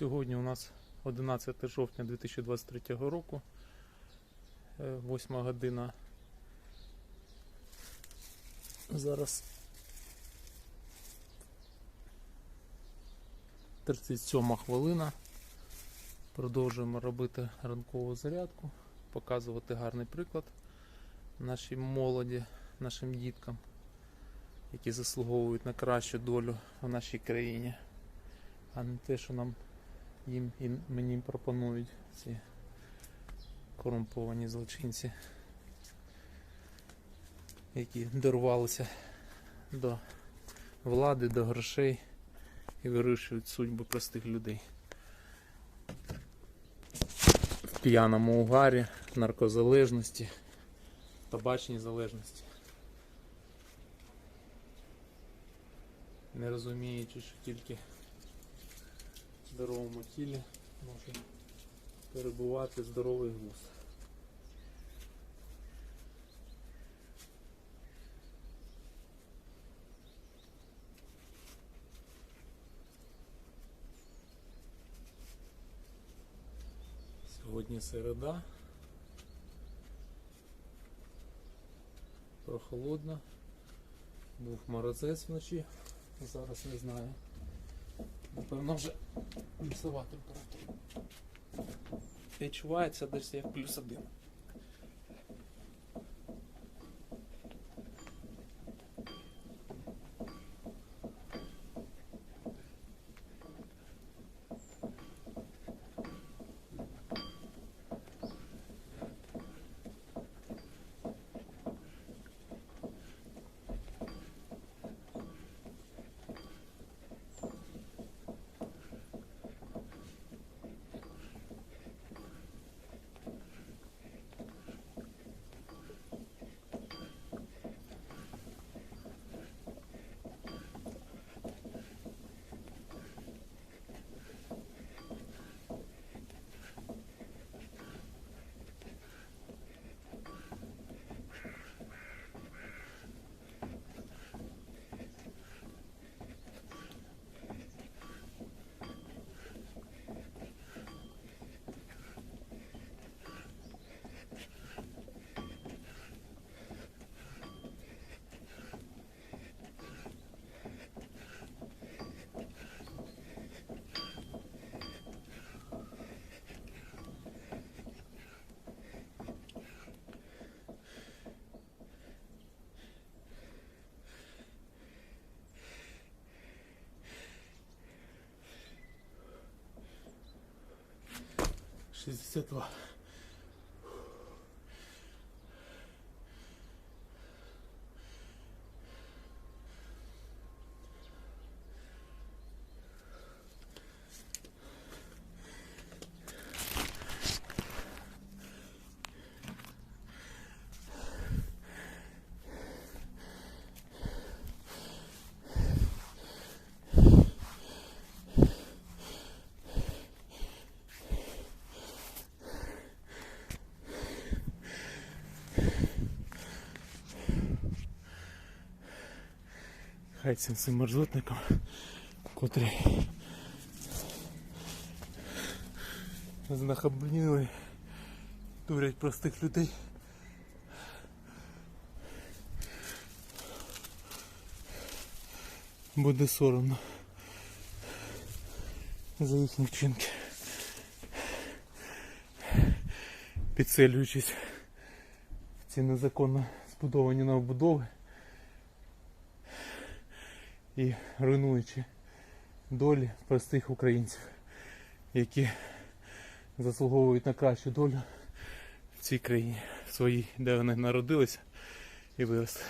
Сьогодні у нас 11 жовтня 2023 року, 8 година. Зараз 37 хвилина. Продовжуємо робити ранкову зарядку, показувати гарний приклад нашій молоді, нашим діткам, які заслуговують на кращу долю в нашій країні, а не те, що нам їм і мені пропонують ці корумповані злочинці, які дорвалися до влади, до грошей і вирішують судьби простих людей. В п'яному угарі, наркозалежності, табачній залежності. Не розуміючи, що тільки здоровому тілі може перебувати здоровий глузд. Сьогодні середа. Прохолодно. Був морозець вночі. Зараз не знаю. Напевно вже плюсова температура. Відчувається десь як плюс один. 62. Хай цим цим мерзотникам, котрі знахабнили, дурять простих людей. Буде соромно за їхні вчинки. Підселюючись в ці незаконно збудовані новобудови і руйнуючи долі простих українців, які заслуговують на кращу долю в цій країні, в своїй, де вони народилися і виросли.